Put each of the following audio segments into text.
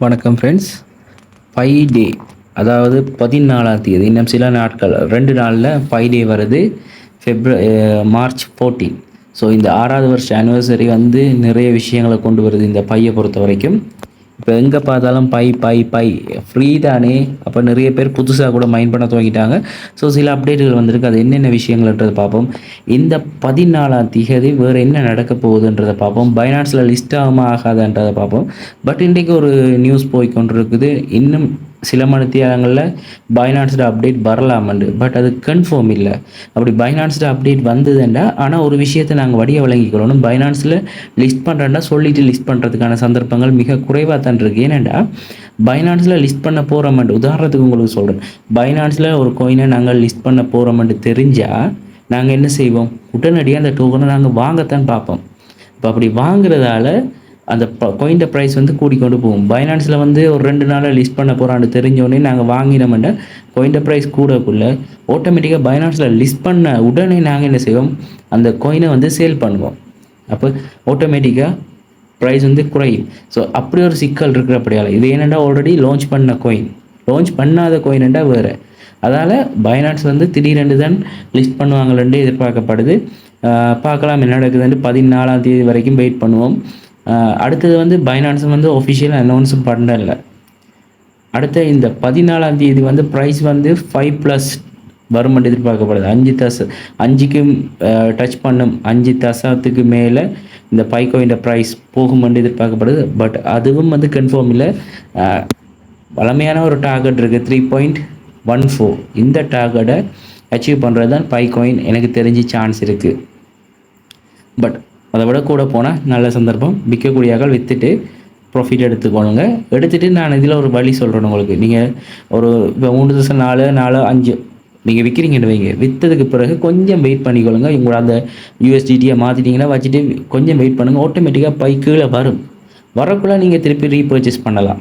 வணக்கம் friends five day அதாவது பதினாலாம் தேதி இன்னும் சில நாட்கள் ரெண்டு நாளில் ஃபைவ் டே வருது ஃபெப்ர மார்ச் ஃபோர்டீன் ஸோ இந்த ஆறாவது வருஷம் ஆனிவர்சரி வந்து நிறைய விஷயங்களை கொண்டு வருது இந்த பையை பொறுத்த வரைக்கும் இப்போ எங்கே பார்த்தாலும் பை பை பை. ஃப்ரீ தானே. அப்போ நிறைய பேர் புதுசாக கூட மைண்ட் பண்ண துவங்கிட்டாங்க. ஸோ சில அப்டேட்டுகள் வந்திருக்கு. அது என்னென்ன விஷயங்கள்ன்றது பார்ப்போம். இந்த பதினாலாம் திகதி வேறு என்ன நடக்க போகுதுன்றதை பார்ப்போம். பைனான்ஸில் லிஸ்ட் ஆகுமா ஆகாதுன்றதை பார்ப்போம். பட் இன்றைக்கு ஒரு நியூஸ் போய் கொண்டிருக்குது. இன்னும் சில மணித்தியாலங்களில் பைனான்ஸ்டு அப்டேட் வரலாமண்டு. பட் அது கன்ஃபார்ம் இல்லை. அப்படி பைனான்ஸ்டு அப்டேட் வந்ததுண்டா? ஆனால் ஒரு விஷயத்தை நாங்கள் வடிய வழங்கிக்கிறோம் பைனான்ஸில் லிஸ்ட் பண்ணுறேன்டா சொல்லிட்டு லிஸ்ட் பண்ணுறதுக்கான சந்தர்ப்பங்கள் மிக குறைவாக தான் இருக்குது ஏனெண்டா? பைனான்ஸில் லிஸ்ட் பண்ண போகிறோமெண்டு உதாரணத்துக்கு உங்களுக்கு சொல்கிறேன் பைனான்ஸில் ஒரு கோயினை நாங்கள் லிஸ்ட் பண்ண போகிறோமெண்டு தெரிஞ்சால் நாங்கள் என்ன செய்வோம்? உடனடியாக அந்த டோக்கனை நாங்கள் வாங்கத்தான் பார்ப்போம். இப்போ அப்படி வாங்குறதால அந்த கோயின்ட ப்ரைஸ் வந்து கூடிக்கொண்டு போகும். பைனான்ஸில் வந்து ஒரு ரெண்டு நாளில் லிஸ்ட் பண்ண போகிறான்னு தெரிஞ்சோடனே நாங்கள் வாங்கினோம்னா கோயின்ட ப்ரைஸ் கூடக்குள்ள ஆட்டோமேட்டிக்காக பைனான்ஸில் லிஸ்ட் பண்ண உடனே நாங்கள் என்ன செய்வோம்? அந்த கோயினை வந்து சேல் பண்ணுவோம். அப்போ ஆட்டோமேட்டிக்காக ப்ரைஸ் வந்து குறையும். ஸோ அப்படி ஒரு சிக்கல் இருக்கிறப்படியால் இது என்னென்னா ஆல்ரெடி லான்ச் பண்ண கோயின் லான்ச் பண்ணாத கோயின்டா வேறு? அதால் பைனான்ஸ் வந்து திடீரென்று தான் லிஸ்ட் பண்ணுவாங்களே எதிர்பார்க்கப்படுது. பார்க்கலாம் என்ன நடக்குதுன்னு பதினாலாம் தேதி வரைக்கும் வெயிட் பண்ணுவோம். அடுத்தது வந்து பைனான்ஸும் வந்து ஒஃபிஷியல் அனௌன்ஸும் பண்ணல. அடுத்த இந்த பதினாலாம் தேதி வந்து ப்ரைஸ் வந்து ஃபைவ் ப்ளஸ் வருமெண்ட் எதிர்பார்க்கப்படுது. அஞ்சு தச அஞ்சுக்கு டச் பண்ணும் அஞ்சு தசத்துக்கு மேலே இந்த பைக்கோயின் ப்ரைஸ் போகுமென்று எதிர்பார்க்கப்படுது. பட் அதுவும் வந்து கன்ஃபார்ம் இல்லை. வளமையான ஒரு டார்கெட் இருக்குது த்ரீ பாயிண்ட் ஒன் ஃபோர் இந்த டார்கெட்டை அச்சீவ் பண்ணுறது தான் பைக்கோயின் எனக்கு தெரிஞ்சு சான்ஸ் இருக்குது பட் அதை விட கூட போனால் நல்ல சந்தர்ப்பம். விற்கக்கூடியாக்கள் விற்றுட்டு ப்ராஃபிட் எடுத்துக்கோணுங்க. எடுத்துகிட்டு நான் இதில் ஒரு வழி சொல்கிறேன் உங்களுக்கு. நீங்கள் ஒரு இப்போ மூணு தசம் நாலு நாலு அஞ்சு நீங்கள் விற்கிறீங்கன்னு வைங்க. விற்றதுக்கு பிறகு கொஞ்சம் வெயிட் பண்ணிக்கொள்ளுங்க. உங்களோட அந்த யூஎஸ்டிடியை மாற்றிட்டீங்கன்னா வச்சுட்டு கொஞ்சம் வெயிட் பண்ணுங்கள் ஆட்டோமேட்டிக்காக பை கீழே வரும். வரக்குள்ளே நீங்கள் திருப்பி ரீபர்ச்சேஸ் பண்ணலாம்.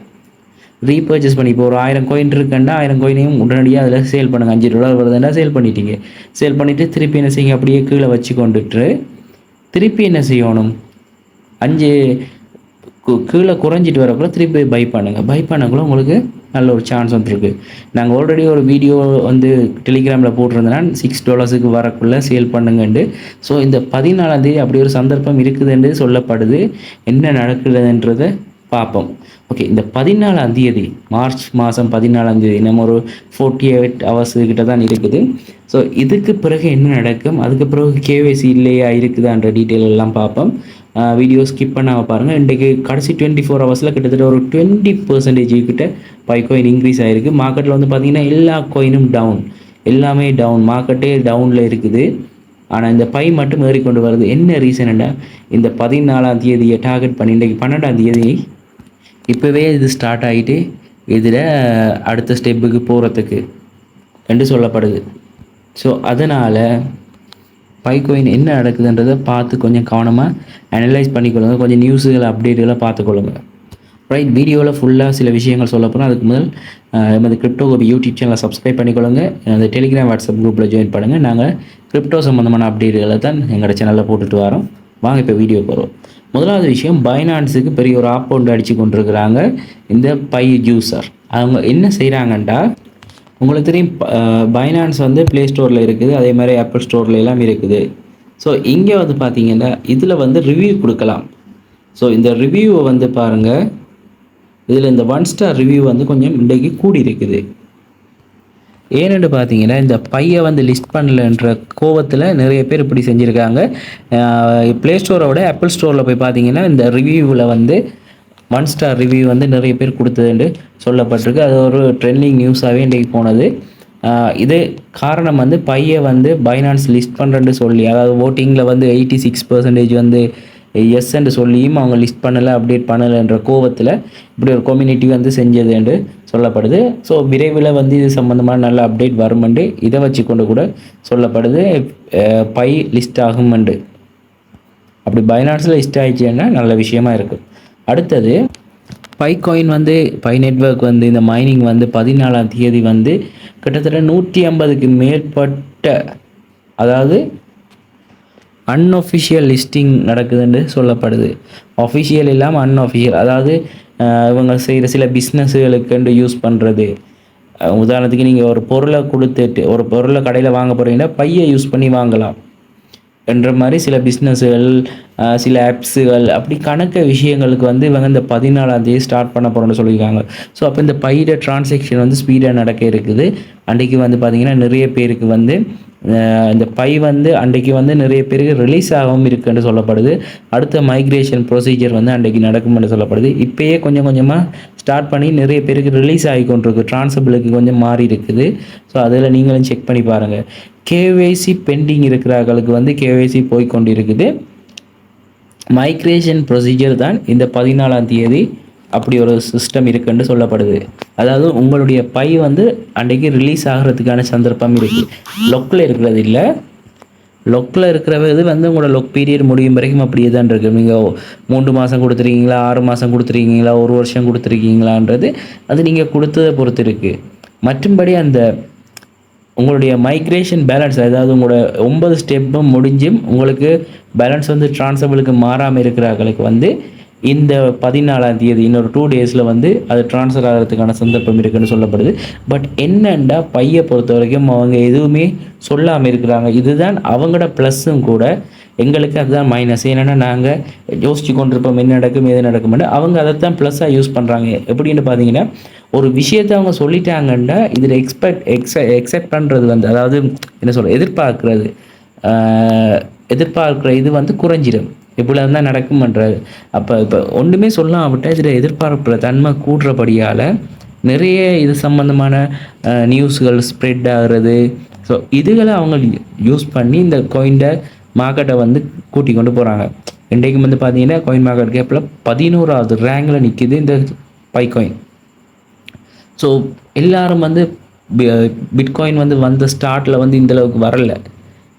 ரீபர்ச்சேஸ் பண்ணி இப்போ ஒரு ஆயிரம் கோயின் இருக்குன்னா ஆயிரம் கோயினையும் உடனடியாக அதில் சேல் பண்ணுங்கள் அஞ்சு டாலர் வருதுன்னா சேல் பண்ணிட்டீங்க. சேல் பண்ணிவிட்டு திருப்பி என்ன செய்யுங்க? அப்படியே கீழே வச்சு கொண்டுட்டு திருப்பி என்ன செய்யணும்? அஞ்சு கீழே குறைஞ்சிட்டு வரக்குள்ள திருப்பி பை பண்ணுங்கள் பை பண்ணக்குள்ள உங்களுக்கு நல்ல ஒரு சான்ஸ் வந்துருக்கு. நாங்கள் ஆல்ரெடி ஒரு வீடியோ வந்து டெலிகிராமில் போட்டிருந்தேன்னா சிக்ஸ் டாலர்ஸுக்கு வரக்குள்ள சேல் பண்ணுங்கண்டு ஸோ இந்த பதினாலாம் தேதி அப்படி ஒரு சந்தர்ப்பம் இருக்குதுன்னு சொல்லப்படுது. என்ன நடக்குதுன்றதை பார்ப்போம். ஓகே இந்த பதினாலாம் தேதி மார்ச் மாதம் பதினாலாம் தேதி நம்ம ஒரு ஃபோர்ட்டி எயிட் ஹவர்ஸ் கிட்ட தான் இருக்குது. ஸோ இதுக்கு பிறகு என்ன நடக்கும்? அதுக்கு பிறகு கேவைசி இல்லையா இருக்குதான்ற டீட்டெயில் எல்லாம் பார்ப்போம். வீடியோ ஸ்கிப் பண்ணாமல் பாருங்கள் இன்றைக்கு கடைசி டுவெண்ட்டி ஃபோர் ஹவர்ஸில் கிட்டத்தட்ட ஒரு டுவெண்ட்டி பர்சன்டேஜ் கிட்ட பை கோயின் இன்க்ரீஸ் ஆகிருக்கு மார்க்கெட்டில் வந்து பார்த்தீங்கன்னா எல்லா கோயினும் டவுன் எல்லாமே டவுன் மார்க்கெட்டே டவுனில் இருக்குது. ஆனால் இந்த பை மட்டும் ஏறிக்கொண்டு வருது. என்ன ரீசன்டா இந்த பதினாலாம் தேதியை டார்கெட் பண்ணி இன்றைக்கு பன்னெண்டாம் தேதி இப்போவே இது ஸ்டார்ட் ஆகிட்டு இதில் அடுத்த ஸ்டெப்புக்கு போகிறதுக்கு என்று சொல்லப்படுது. ஸோ அதனால் பைக்கோயின் என்ன நடக்குதுன்றதை பார்த்து கொஞ்சம் கவனமாக அனலைஸ் பண்ணிக்கொள்ளுங்க. கொஞ்சம் நியூஸுகளை அப்டேட்டுகளை பார்த்துக்கொள்ளுங்க. ரைட் வீடியோவில் ஃபுல்லாக சில விஷயங்கள் சொல்ல போகிறோம் அதுக்கு முதல் நமது கிரிப்டோ கோபி யூடியூப் சேனலை சப்ஸ்கிரைப் பண்ணிக்கொள்ளுங்க. அந்த டெலிகிராம் வாட்ஸ்அப் குரூப்பில் ஜாயின் பண்ணுங்கள் நாங்கள் கிரிப்டோ சம்மந்தமான அப்டேட்டுகளை தான் எங்களோட சேனலில் போட்டுட்டு வரோம். வாங்க இப்போ வீடியோ போகிறோம் முதலாவது விஷயம் பைனான்ஸுக்கு பெரிய ஒரு ஆப் அடித்து கொண்டிருக்கிறாங்க. இந்த பை ஜூசர் அவங்க என்ன செய்கிறாங்கண்டா உங்களுக்கு தெரியும் பைனான்ஸ் வந்து ப்ளே ஸ்டோரில் இருக்குது அதே மாதிரி ஆப்பிள் ஸ்டோரில் எல்லாம் இருக்குது. ஸோ இங்கே வந்து பார்த்தீங்கன்னா இதில் வந்து ரிவ்யூ கொடுக்கலாம். ஸோ இந்த ரிவ்யூவை வந்து பாருங்கள் இதில் இந்த ஒன் ஸ்டார் ரிவ்யூ வந்து கொஞ்சம் இன்றைக்கு கூடி இருக்குது ஏன்னு பார்த்தீங்கன்னா இந்த பையை வந்து லிஸ்ட் பண்ணலன்ற கோவத்தில் நிறைய பேர் இப்படி செஞ்சுருக்காங்க. ப்ளே ஸ்டோரோட ஆப்பிள் ஸ்டோரில் போய் பார்த்தீங்கன்னா இந்த ரிவ்யூவில் வந்து ஒன் ஸ்டார் ரிவ்யூ வந்து நிறைய பேர் கொடுத்ததுன்னு சொல்லப்பட்டிருக்கு. அது ஒரு ட்ரெண்டிங் நியூஸாகவே இன்றைக்கு போனது. இது காரணம் வந்து பையை வந்து பைனான்ஸ் லிஸ்ட் பண்ணுறேன்னு சொல்லி அதாவது ஓட்டிங்கில் வந்து எயிட்டி சிக்ஸ் பர்சன்டேஜ் வந்து எஸ் என்று சொல்லியும் அவங்க லிஸ்ட் பண்ணலை அப்டேட் பண்ணலைன்ற கோவத்தில் இப்படி ஒரு கம்யூனிட்டி வந்து செஞ்சது என்று சொல்லப்படுது. ஸோ விரைவில் வந்து இது சம்மந்தமான நல்ல அப்டேட் வருமெண்டு இதை வச்சு கொண்டு கூட சொல்லப்படுது. பை லிஸ்ட் ஆகுமெண்டு அப்படி பைனான்ஸில் லிஸ்ட் ஆயிடுச்சுன்னா நல்ல விஷயமா இருக்கும் அடுத்தது பை காயின் வந்து பை நெட்வொர்க் வந்து இந்த மைனிங் வந்து பதினாலாம் தேதி வந்து கிட்டத்தட்ட நூற்றி ஐம்பதுக்கு மேற்பட்ட அதாவது அன்ஒஃபிஷியல் லிஸ்டிங் நடக்குதுன்னு சொல்லப்படுது. அஃபிஷியல் இல்லாமல் அன்ஒஃபிஷியல் அதாவது இவங்க செய்கிற சில பிஸ்னஸுகளுக்கு யூஸ் பண்ணுறது உதாரணத்துக்கு நீங்கள் ஒரு பொருளை கொடுத்துட்டு ஒரு பொருளை கடையில் வாங்க போகிறீங்கன்னா பையை யூஸ் பண்ணி வாங்கலாம். என்ற மாதிரி சில பிஸ்னஸ்கள் சில ஆப்ஸுகள் அப்படி கணக்க விஷயங்களுக்கு வந்து இவங்க இந்த பதினாலாம் தேதி ஸ்டார்ட் பண்ண போகிறோம்னு சொல்லியிருக்காங்க. ஸோ அப்போ இந்த பையிட டிரான்சாக்ஷன் வந்து ஸ்பீடாக நடக்க இருக்குது. அன்றைக்கு வந்து பார்த்திங்கன்னா நிறைய பேருக்கு வந்து இந்த பை வந்து அன்றைக்கு வந்து நிறைய பேருக்கு ரிலீஸ் ஆகவும் இருக்குன்னு சொல்லப்படுது. அடுத்த மைக்ரேஷன் ப்ரொசீஜர் வந்து அன்றைக்கு நடக்கும்னு சொல்லப்படுது. இப்போயே கொஞ்சம் கொஞ்சமாக ஸ்டார்ட் பண்ணி நிறைய பேருக்கு ரிலீஸ் ஆகி கொண்டிருக்கு. ட்ரான்ஸ்பிளுக்கு கொஞ்சம் மாறி இருக்குது. ஸோ அதில் நீங்களும் செக் பண்ணி பாருங்கள் கேவைசி பெண்டிங் இருக்கிறவர்களுக்கு வந்து கேவைசி போய் கொண்டிருக்குது. மைக்ரேஷன் ப்ரொசீஜர் தான் இந்த பதினாலாம் தேதி அப்படி ஒரு சிஸ்டம் இருக்குன்னு சொல்லப்படுது. அதாவது உங்களுடைய பை வந்து அன்றைக்கு ரிலீஸ் ஆகிறதுக்கான சந்தர்ப்பம் இருக்குது லொக்கில் இருக்கிறது இல்லை. லொக்கில் இருக்கிறது இது வந்து உங்களோட லொக் பீரியட் முடியும் வரைக்கும் அப்படியே தான் இருக்குது நீங்கள் மூன்று மாதம் கொடுத்துருக்கீங்களா ஆறு மாதம் கொடுத்துருக்கீங்களா ஒரு வருஷம் கொடுத்துருக்கீங்களான்றது அது நீங்கள் கொடுத்ததை பொறுத்து இருக்குது மற்றும்படி அந்த உங்களுடைய மைக்ரேஷன் பேலன்ஸ் அதாவது உங்களோட ஒன்பது ஸ்டெப்பும் முடிஞ்சும் உங்களுக்கு பேலன்ஸ் வந்து ட்ரான்ஸ்ஃபபிளுக்கு மாறாமல் இருக்கிறவங்களுக்கு வந்து இந்த பதினாலாம் தேதி இன்னொரு டூ டேஸில் வந்து அது ட்ரான்ஸ்ஃபர் ஆகிறதுக்கான சந்தர்ப்பம் இருக்குன்னு சொல்லப்படுது. பட் என்னண்டா பையை பொறுத்த வரைக்கும் அவங்க எதுவுமே சொல்லாமல் இருக்கிறாங்க. இதுதான் அவங்களோட ப்ளஸ்ஸும் கூட. எங்களுக்கு அதுதான் மைனஸ் என்னென்னா நாங்கள் யோசிச்சு கொண்டிருப்போம் என்ன நடக்கும் எது நடக்கும்னு. அவங்க அதை தான் ப்ளஸ்ஸாக யூஸ் பண்ணுறாங்க எப்படின்னு பார்த்தீங்கன்னா ஒரு விஷயத்தை அவங்க சொல்லிட்டாங்கன்னா இதில் எக்ஸ்பெக்ட் எக்ஸ எக்ஸெப்ட் பண்ணுறது வந்து அதாவது என்ன சொல்ற எதிர்பார்க்குறது எதிர்பார்க்குற இது வந்து குறைஞ்சிடும் இப்படி தான் நடக்கும்ன்றது அப்போ இப்போ ஒன்றுமே சொல்லாம் விட்டால் இதில் எதிர்பார்ப்புற தன்மை கூடுறபடியால் நிறைய இது சம்மந்தமான நியூஸ்கள் ஸ்ப்ரெட் ஆகிறது. ஸோ இதுகளை அவங்க யூஸ் பண்ணி இந்த கோயின்ட மார்க்கெட்டை வந்து கூட்டி கொண்டு போகிறாங்க இன்றைக்கும் வந்து பார்த்தீங்கன்னா கோயின் மார்க்கெட் கேப்பில் பதினோராவது ரேங்கில் நிற்கிது இந்த பை காயின் ஸோ எல்லாரும் வந்து பிட்காயின் வந்து வந்த ஸ்டார்ட்டில் வந்து இந்த அளவுக்கு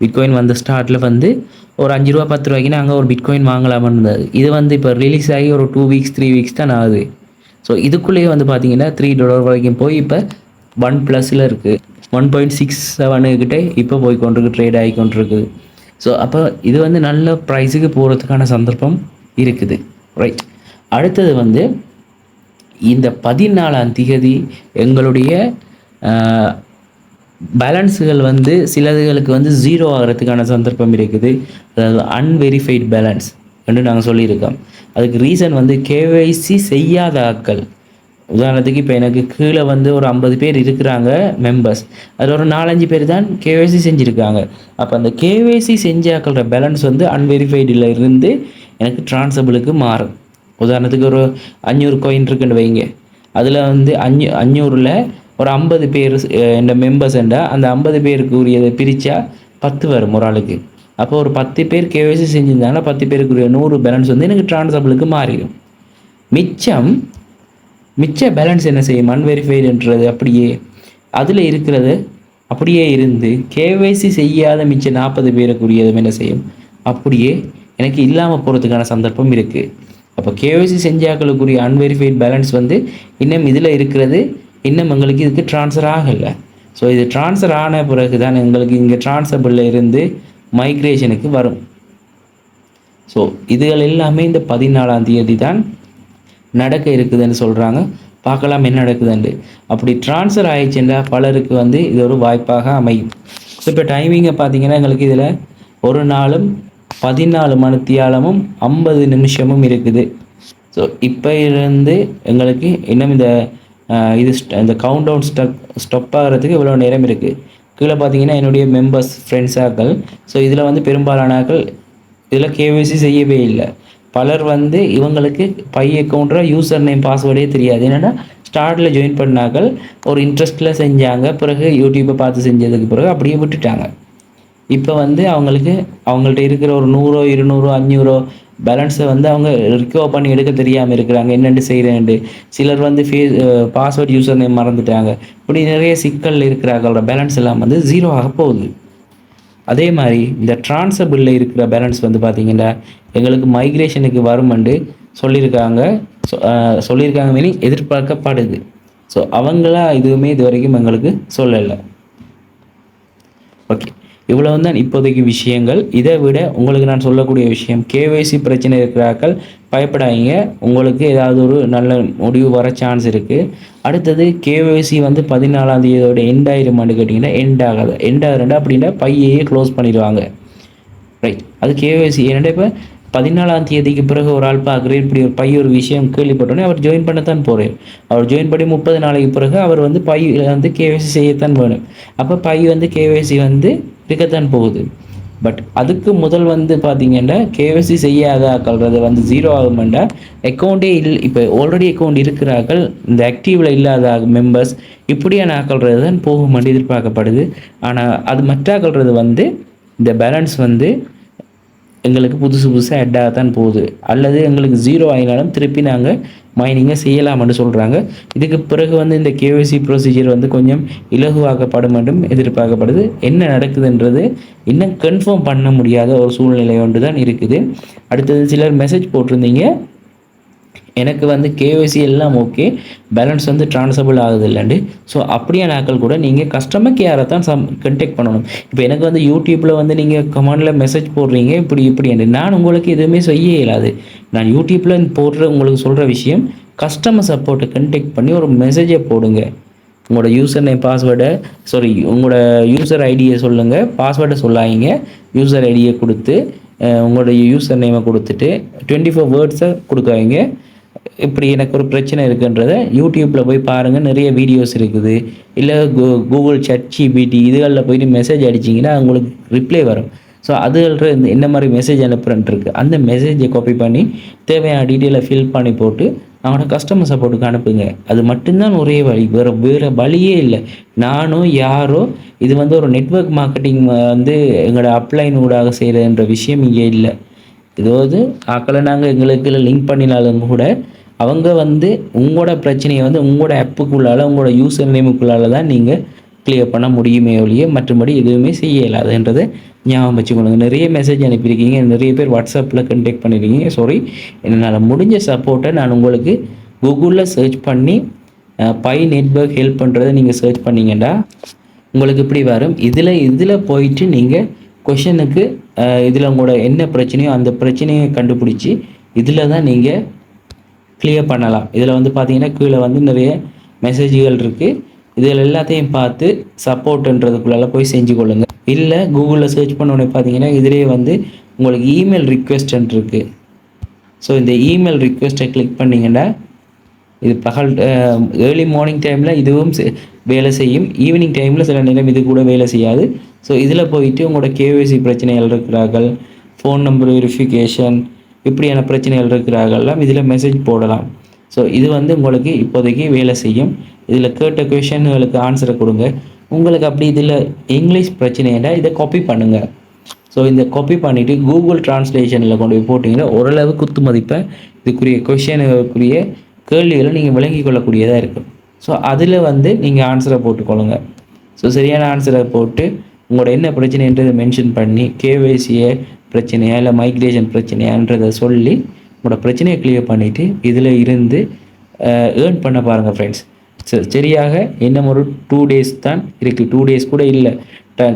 பிட்காயின் வந்த ஸ்டார்ட்டில் வந்து ஒரு அஞ்சு ரூபா பத்து ரூபாய்க்கு நாங்கள் ஒரு பிட்காயின் வாங்கலாம்னு இருந்தது. இது வந்து இப்போ ரிலீஸ் ஆகி ஒரு டூ வீக்ஸ் த்ரீ வீக்ஸ் தான் ஆகுது. ஸோ இதுக்குள்ளேயே வந்து பார்த்தீங்கன்னா த்ரீ டாலர் வரைக்கும் போய் இப்போ ஒன் ப்ளஸில் இருக்குது ஒன் பாயிண்ட் சிக்ஸ் செவனுக்கிட்டே இப்போ போய் கொண்டிருக்கு ட்ரேட் ஆகி கொண்டிருக்கு. ஸோ அப்போ இது வந்து நல்ல ப்ரைஸுக்கு போகிறதுக்கான சந்தர்ப்பம் இருக்குது. ரைட் அடுத்தது வந்து இந்த பதினாலாம் திகதி எங்களுடைய பேலன்ஸுகள் வந்து சிலதுகளுக்கு வந்து ஜீரோ ஆகிறதுக்கான சந்தர்ப்பம் இருக்குது. அதாவது அன்வெரிஃபைட் பேலன்ஸ் என்று நாங்கள் சொல்லியிருக்கோம். அதுக்கு ரீசன் வந்து கேவைசி செய்யாத ஆட்கள். உதாரணத்துக்கு இப்போ எனக்கு கீழே வந்து ஒரு ஐம்பது பேர் இருக்கிறாங்க மெம்பர்ஸ் அதில் ஒரு நாலஞ்சு பேர் தான் கேவைசி செஞ்சுருக்காங்க. அப்போ அந்த கேவைசி செஞ்ச பேலன்ஸ் வந்து அன்வெரிஃபைடில் இருந்து எனக்கு ட்ரான்ஸபிளுக்கு மாறும். உதாரணத்துக்கு ஒரு அஞ்சூறு கோயின் இருக்குன்னு வைங்க. அதில் வந்து அஞ்சு அஞ்சூறில் ஒரு ஐம்பது பேர் என்ற மெம்பர்ஸ் என்றால் அந்த ஐம்பது பேருக்கு உரியதை பிரித்தா பத்து வரும் ஒரு ஆளுக்கு. அப்போ ஒரு பத்து பேர் கேவைசி செஞ்சிருந்தாங்கன்னா பத்து பேருக்குரிய நூறு பேலன்ஸ் வந்து எனக்கு ட்ரான்ஸ்ஃபபிளுக்கு மாறிடும். மிச்சம் மிச்ச பேலன்ஸ் என்ன செய்யும்? அன்வெரிஃபைடுன்றது அப்படியே அதில் இருக்கிறது அப்படியே இருந்து கேவைசி செய்யாத மிச்ச நாற்பது பேருக்குரியதும் என்ன செய்யும்? அப்படியே எனக்கு இல்லாமல் போகிறதுக்கான சந்தர்ப்பம் இருக்குது அப்போ கேவைசி செஞ்சாக்களுக்குரிய அன்வெரிஃபைட் பேலன்ஸ் வந்து இன்னும் இதில் இருக்கிறது இன்னும் எங்களுக்கு இதுக்கு ட்ரான்ஸ்ஃபர் ஆகலை. ஸோ இது ட்ரான்ஸ்ஃபர் ஆன பிறகு தான் எங்களுக்கு இங்கே ட்ரான்ஸ்ஃபபிளில் இருந்து மைக்ரேஷனுக்கு வரும். ஸோ இதுகள் எல்லாமே இந்த பதினாலாம் தேதி தான் நடக்க இருக்குதுன்னு சொல்கிறாங்க பார்க்கலாம் என்ன நடக்குதுன்ட்டு அப்படி ட்ரான்ஸ்ஃபர் ஆயிடுச்சுன்னா பலருக்கு வந்து இது ஒரு வாய்ப்பாக அமையும். ஸோ இப்போ டைமிங்கை பார்த்தீங்கன்னா எங்களுக்கு இதில் ஒரு நாளும் பதினாலு மணித்தியாலமும் ஐம்பது நிமிஷமும் இருக்குது. ஸோ இப்போ இருந்து எங்களுக்கு இன்னும் இந்த இது இந்த கவுண்ட் டவுன் ஸ்டப் ஸ்டப் ஆகிறதுக்கு இவ்வளோ நேரம் இருக்குது கீழே பார்த்தீங்கன்னா என்னுடைய மெம்பர்ஸ் ஃப்ரெண்ட்ஸாக்கள் ஸோ இதில் வந்து பெரும்பாலானாக்கள் இதில் கேவிசி செய்யவே இல்லை. பலர் வந்து இவங்களுக்கு பை அக்கௌண்ட்டாக யூசர் நேம் பாஸ்வேர்டே தெரியாது. என்னென்னா ஸ்டார்டில் ஜாயின் பண்ணாக்கள் ஒரு இன்ட்ரெஸ்ட்டில் செஞ்சாங்க. பிறகு யூடியூப்பை பார்த்து செஞ்சதுக்கு பிறகு அப்படியே விட்டுட்டாங்க. இப்போ வந்து அவங்களுக்கு அவங்கள்ட்ட இருக்கிற ஒரு நூறோ இருநூறோ அஞ்சூறோ பேலன்ஸை வந்து அவங்க ரிகவர் பண்ணி எடுக்க தெரியாமல் இருக்கிறாங்க. என்னென்று செய்கிறேன்ட்டு சிலர் வந்து ஃபே பாஸ்வேர்ட் யூசர் நேம் மறந்துட்டாங்க. இப்படி நிறைய சிக்கல் இருக்கிறாங்களோட பேலன்ஸ் எல்லாம் வந்து ஜீரோ ஆக போகுது. அதே மாதிரி இந்த ட்ரான்ஸ்பிளில் இருக்கிற பேலன்ஸ் வந்து பார்த்தீங்கன்னா எங்களுக்கு மைக்ரேஷனுக்கு வருமெண்டு சொல்லியிருக்காங்க சொ- சொல்லியிருக்காங்க மீனிங் எதிர்பார்க்கப்படுது. ஸோ அவங்களா இதுவுமே இது வரைக்கும் எங்களுக்கு சொல்லலை. ஓகே இவ்வளவு தான் இப்போதைக்கு விஷயங்கள். இதை விட உங்களுக்கு நான் சொல்லக்கூடிய விஷயம் கேவைசி பிரச்சனை இருக்கிறார்கள் பயப்படாதீங்க. உங்களுக்கு ஏதாவது ஒரு நல்ல முடிவு வர சான்ஸ் இருக்குது அடுத்தது கேவைசி வந்து பதினாலாம் தேதியோட எண்ட் ஆயிருமான்னு கேட்டிங்கன்னா எண்ட் ஆகாது. எண்ட் ஆகுறேன்டா அப்படின்னா பையையே க்ளோஸ் பண்ணிடுவாங்க. ரைட் அது கேவைசி ஏன்னா இப்போ பதினாலாம் தேதிக்கு பிறகு ஒரு ஆள் பார்க்குறேன் இப்படி ஒரு பை ஒரு விஷயம் கேள்விப்பட்டோன்னே அவர் ஜாயின் பண்ணத்தான் போகிறார் அவர் ஜாயின் பண்ணி முப்பது நாளைக்கு பிறகு அவர் வந்து பை வந்து கேவைசி செய்யத்தான் வேணும். அப்போ பை வந்து கேவைசி வந்து இருக்கத்தான் போகுது. பட் அதுக்கு முதல் வந்து பார்த்தீங்கன்னா கேஒய்சி செய்யாத ஆக்கள்றது வந்து ஜீரோ ஆகுமெண்டா அக்கௌண்ட்டே இல் இப்போ ஆல்ரெடி அக்கௌண்ட் இருக்கிறார்கள் இந்த ஆக்டிவில் இல்லாத மெம்பர்ஸ் இப்படியான ஆக்கல்றது தான் போகும் எதிர்பார்க்கப்படுது. ஆனால் அது மற்ற ஆக்கல்றது வந்து இந்த பேலன்ஸ் வந்து எங்களுக்கு புதுசு புதுசாக ஆட் தான் போகுது. அல்லது எங்களுக்கு ஜீரோ ஆகினாலும் திருப்பி நாங்கள் மைனிங்கை செய்யலாம்னு சொல்கிறாங்க இதுக்கு பிறகு வந்து இந்த கேஒய்சி ப்ரொசீஜர் வந்து கொஞ்சம் இலகுவாக்கப்படும் என்றும் எதிர்பார்க்கப்படுது. என்ன நடக்குதுன்றது இன்னும் கன்ஃபார்ம் பண்ண முடியாத ஒரு சூழ்நிலை ஒன்று தான் இருக்குது. அடுத்தது சிலர் மெசேஜ் போட்டிருந்தீங்க. எனக்கு வந்து கேஒய்சி எல்லாம் ஓகே பேலன்ஸ் வந்து ட்ரான்ஸ்ஃபபிள் ஆகுது இல்லைண்டு ஸோ அப்படியான ஆக்கள் கூட நீங்கள் கஸ்டமர் கேரை தான் சம் கண்டெக்ட் பண்ணணும். இப்போ எனக்கு வந்து யூடியூப்பில் வந்து நீங்கள் கமெண்டில் மெசேஜ் போடுறீங்க இப்படி இப்படி என்று நான் உங்களுக்கு எதுவுமே செய்ய இயலாது. நான் யூடியூப்பில் போடுற உங்களுக்கு சொல்கிற விஷயம் கஸ்டமர் சப்போர்ட்டை கண்டெக்ட் பண்ணி ஒரு மெசேஜை போடுங்க. உங்களோட யூசர் நேம் பாஸ்வேர்டை சாரி உங்களோட யூசர் ஐடியை சொல்லுங்கள் பாஸ்வேர்டை சொல்லாதீங்க. யூசர் ஐடியை கொடுத்து உங்களோட யூசர் நேமை கொடுத்துட்டு டுவெண்ட்டி ஃபோர் வேர்ட்ஸை கொடுக்காதீங்க. இப்படி எனக்கு ஒரு பிரச்சனை இருக்குன்றதை யூடியூப்பில் போய் பாருங்கள் நிறைய வீடியோஸ் இருக்குது. இல்லை கூ கூகுள் சட் ஜிபிடி இதுகளில் போயிட்டு மெசேஜ் அடிச்சிங்கன்னா உங்களுக்கு ரிப்ளை வரும். ஸோ அதுல இந்த என்ன மாதிரி மெசேஜ் அனுப்புறேன்ட்டு அந்த மெசேஜை காப்பி பண்ணி தேவையான டீட்டெயிலை ஃபில் பண்ணி போட்டு அவனோட கஸ்டமர் சப்போர்ட்டுக்கு அனுப்புங்க. அது மட்டும்தான் ஒரே வழி. வேறு வேறு வழியே இல்லை. நானோ யாரோ இது வந்து ஒரு நெட்வொர்க் மார்க்கெட்டிங் வந்து எங்களோட அப்ளைன் ஊடாக செய்கிறன்ற விஷயம் இங்கே இல்லை. ஏதாவது ஆக்களை நாங்கள் எங்களுக்கு லிங்க் பண்ணினாலும் கூட அவங்க வந்து உங்களோட பிரச்சனையை வந்து உங்களோட ஆப்புக்குள்ளால உங்களோட யூசர் நேமுக்குள்ளால தான் நீங்கள் கிளியர் பண்ண முடியுமே ஒழிய மற்றபடி எதுவுமே செய்ய இயலாதுன்றதை ஞாபகம் வச்சுக்கொள்ளுங்க நிறைய மெசேஜ் அனுப்பியிருக்கீங்க. நிறைய பேர் வாட்ஸ்அப்பில் கண்டெக்ட் பண்ணியிருக்கீங்க சாரி என்னால் முடிஞ்ச சப்போர்ட்டை நான் உங்களுக்கு கூகுளில் சர்ச் பண்ணி பை நெட்வொர்க் ஹெல்ப் பண்ணுறதை நீங்கள் சர்ச் பண்ணீங்கன்னா உங்களுக்கு இப்படி வரும். இதில் இதில் போயிட்டு நீங்கள் கொஷனுக்கு இதில் உங்களோட என்ன பிரச்சனையோ அந்த பிரச்சனையை கண்டுபிடிச்சி இதில் தான் நீங்கள் கிளியர் பண்ணலாம். இதில் வந்து பார்த்தீங்கன்னா கீழே வந்து நிறைய மெசேஜ்கள் இருக்குது இதில் எல்லாத்தையும் பார்த்து சப்போர்ட்ன்றதுக்குள்ளால போய் செஞ்சு கொள்ளுங்கள் இல்லை கூகுளில் சர்ச் பண்ண உடனே பார்த்தீங்கன்னா இதிலே வந்து உங்களுக்கு இமெயில் ரிக்வெஸ்ட்ன்ட்டு இருக்குது ஸோ இந்த இமெயில் ரிக்வெஸ்ட்டை கிளிக் பண்ணிங்கன்னா இது பகல் ஏர்லி மார்னிங் டைமில் இதுவும் செ- வேலை செய்யும். ஈவினிங் டைமில் சில நேரம் இது கூட வேலை செய்யாது. ஸோ இதில் போயிட்டு உங்களோட கேஒய்சி பிரச்சனைகள் இருக்கிறார்கள். ஃபோன் நம்பர் வெரிஃபிகேஷன் இப்படியான பிரச்சனைகள் இருக்கிறார்கள்லாம் இதில் மெசேஜ் போடலாம். ஸோ இது வந்து உங்களுக்கு இப்போதைக்கு வேலை செய்யும். இதில் கேட்ட கொஷனுங்களுக்கு ஆன்சரை கொடுங்க. உங்களுக்கு அப்படி இதில் இங்கிலீஷ் பிரச்சனைனா இதை காப்பி பண்ணுங்கள் ஸோ இந்த காப்பி பண்ணிவிட்டு கூகுள் டிரான்ஸ்லேஷனில் கொண்டு போய் போட்டிங்கன்னா ஓரளவு குத்து மதிப்பை இதுக்குரிய கொஷனுக்குரிய கேள்விகளை நீங்கள் விளங்கி கொள்ளக்கூடியதாக இருக்கும் ஸோ அதில் வந்து நீங்கள் ஆன்சரை போட்டுக்கொள்ளுங்க. ஸோ சரியான ஆன்சரை போட்டு உங்களோட என்ன பிரச்சனைன்றதை மென்ஷன் பண்ணி கேவைசியை பிரச்சனையா இல்லை மைக்ரேஷன் பிரச்சனையான்றதை சொல்லி உங்களோட பிரச்சனையை கிளியர் பண்ணிவிட்டு இதில் இருந்து ஏர்ன் பண்ண பாருங்கள் ஃப்ரெண்ட்ஸ் சரியாக இன்னும் ஒரு டூ டேஸ் தான் இருக்குது டூ டேஸ் கூட இல்லை.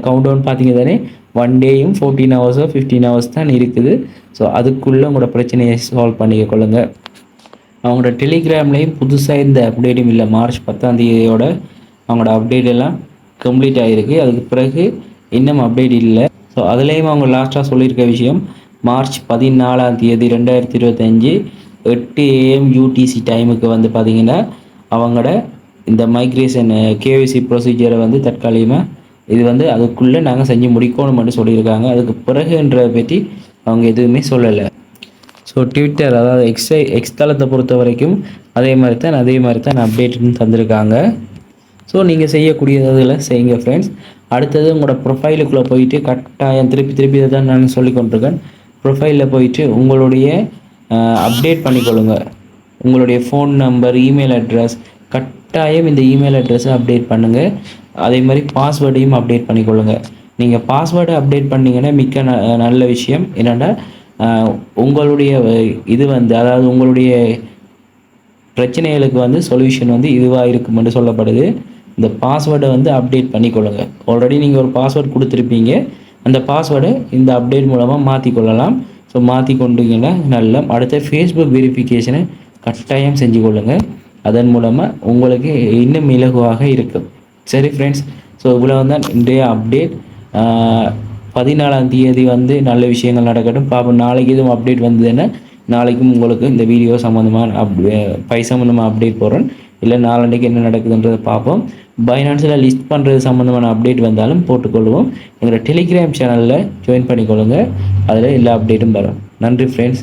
கவுண்ட் டவுன் பார்த்தீங்க தானே? ஒன் டேயும் ஃபோர்டீன் ஹவர்ஸோ ஃபிஃப்டீன் ஹவர்ஸ் தான் இருக்குது. ஸோ அதுக்குள்ளே உங்களோட பிரச்சனையை சால்வ் பண்ணிக்க கொள்ளுங்கள் அவங்களோட டெலிகிராம்லேயும் புதுசாக இந்த அப்டேட்டும் இல்லை. மார்ச் பத்தாம் தேதியோட அவங்களோட அப்டேட் எல்லாம் கம்ப்ளீட் ஆகிருக்கு அதுக்கு பிறகு இன்னும் அப்டேட் இல்லை. ஸோ அதுலேயும் அவங்க லாஸ்ட்டாக சொல்லியிருக்க விஷயம் மார்ச் பதினாலாம் தேதி ரெண்டாயிரத்தி இருபத்தஞ்சி எட்டு ஏஎம் யூடிசி டைமுக்கு வந்து பார்த்திங்கன்னா அவங்களோட இந்த மைக்ரேஷன் கேவிசி ப்ரொசீஜரை வந்து தற்காலிகமாக இது வந்து அதுக்குள்ளே நாங்கள் செஞ்சு முடிக்கணும் மட்டும் சொல்லியிருக்காங்க. அதுக்கு பிறகுன்றதை பற்றி அவங்க எதுவுமே சொல்லலை. ஸோ ட்விட்டர் அதாவது எக்ஸ் எக்ஸ்தலத்தை பொறுத்த வரைக்கும் அதே மாதிரி தான் அதே மாதிரி தான் அப்டேட்னு தந்திருக்காங்க. ஸோ நீங்கள் செய்யக்கூடியதில் செய்யுங்க ஃப்ரெண்ட்ஸ் அடுத்தது உங்களோட ப்ரொஃபைலுக்குள்ளே போயிட்டு கட்டாயம் திருப்பி திருப்பி இதை தான் நான் சொல்லி கொண்டிருக்கேன். ப்ரொஃபைலில் போயிட்டு உங்களுடைய அப்டேட் பண்ணிக்கொள்ளுங்க. உங்களுடைய ஃபோன் நம்பர் இமெயில் அட்ரஸ் கட்டாயம் இந்த இமெயில் அட்ரஸை அப்டேட் பண்ணுங்கள் அதே மாதிரி பாஸ்வேர்டையும் அப்டேட் பண்ணிக்கொள்ளுங்க. நீங்கள் பாஸ்வேர்டை அப்டேட் பண்ணீங்கன்னா மிக்க ந நல்ல விஷயம். என்னென்னா உங்களுடைய இது வந்து அதாவது உங்களுடைய பிரச்சனைகளுக்கு வந்து சொல்யூஷன் வந்து இதுவாக இருக்கும்னு சொல்லப்படுது. இந்த பாஸ்வேர்டை வந்து அப்டேட் பண்ணிக்கொள்ளுங்க. ஆல்ரெடி நீங்கள் ஒரு பாஸ்வேர்ட் கொடுத்துருப்பீங்க. அந்த பாஸ்வேர்டை இந்த அப்டேட் மூலமாக மாற்றிக்கொள்ளலாம் ஸோ மாற்றி கொண்டீங்கன்னா நல்ல அடுத்த ஃபேஸ்புக் வெரிஃபிகேஷனை கட்டாயம் செஞ்சு கொள்ளுங்கள் அதன் மூலமாக உங்களுக்கு இன்னும் இலகுவாக இருக்கும். சரி ஃப்ரெண்ட்ஸ் ஸோ இவ்வளோ தான் இன்றைய அப்டேட் பதினாலாம் தேதி வந்து நல்ல விஷயங்கள் நடக்கட்டும். பார்ப்போம் நாளைக்கு எதுவும் அப்டேட் வந்ததுன்னா நாளைக்கும் உங்களுக்கு இந்த வீடியோ சம்மந்தமாக அப் பை சம்மந்தமாக அப்டேட் போடுறேன் இல்லை நாளன்னைக்கு என்ன நடக்குதுன்றதை பார்ப்போம். பைனான்ஸில் லிஸ்ட் பண்ணுறது சம்மந்தமான அப்டேட் வந்தாலும் போட்டுக்கொள்வோம். எங்களோட டெலிகிராம் சேனலில் ஜாயின் பண்ணிக்கொள்ளுங்க. அதில் எல்லா அப்டேட்டும் வரும். நன்றி ஃப்ரெண்ட்ஸ்